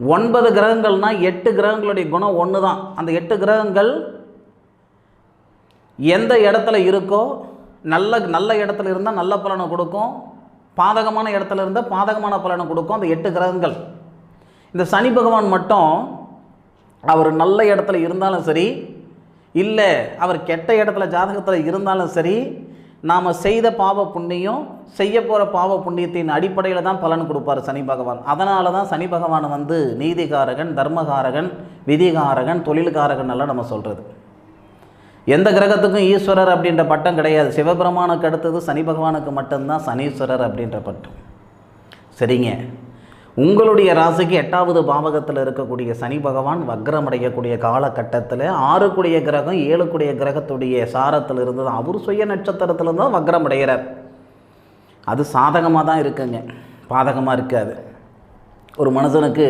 ஒன்பது கிரகங்கள்னால் எட்டு கிரகங்களுடைய குணம் ஒன்று தான் அந்த எட்டு கிரகங்கள் எந்த இடத்துல இருக்கோ நல்ல நல்ல இடத்துல இருந்தால் நல்ல பலனை கொடுக்கும். பாதகமான இடத்துல இருந்தால் பாதகமான பலனை கொடுக்கும். அந்த எட்டு கிரகங்கள். இந்த சனி பகவான் மட்டும் அவர் நல்ல இடத்துல இருந்தாலும் சரி இல்லை அவர் கெட்ட இடத்துல ஜாதகத்தில் இருந்தாலும் சரி நாம் செய்த பாவ புண்ணியம் செய்ய போகிற பாவ புண்ணியத்தின் அடிப்படையில் தான் பலன் கொடுப்பார் சனி பகவான். அதனால தான் சனி பகவான் வந்து நீதிகாரகன் தர்மகாரகன் விதிகாரகன் தொழில்காரகன் எல்லாம் நம்ம சொல்கிறது எந்த கிரகத்துக்கும் ஈஸ்வரர் அப்படின்ற பட்டம் கிடையாது. சிவபெருமானுக்கு அடுத்தது சனி பகவானுக்கு மட்டும்தான் சனீஸ்வரர் அப்படின்ற பட்டம். சரிங்க. உங்களுடைய ராசிக்கு எட்டாவது பாவகத்தில் இருக்கக்கூடிய சனி பகவான் வக்ரமடையக்கூடிய காலகட்டத்தில் ஆறுக்குடைய கிரகம் ஏழுக்குடைய கிரகத்துடைய சாரத்தில் இருந்தது. அவர் சுய நட்சத்திரத்தில் தான் வக்ரமடைகிறார். அது சாதகமாக தான் இருக்குங்க. பாதகமாக இருக்காது. ஒரு மனுஷனுக்கு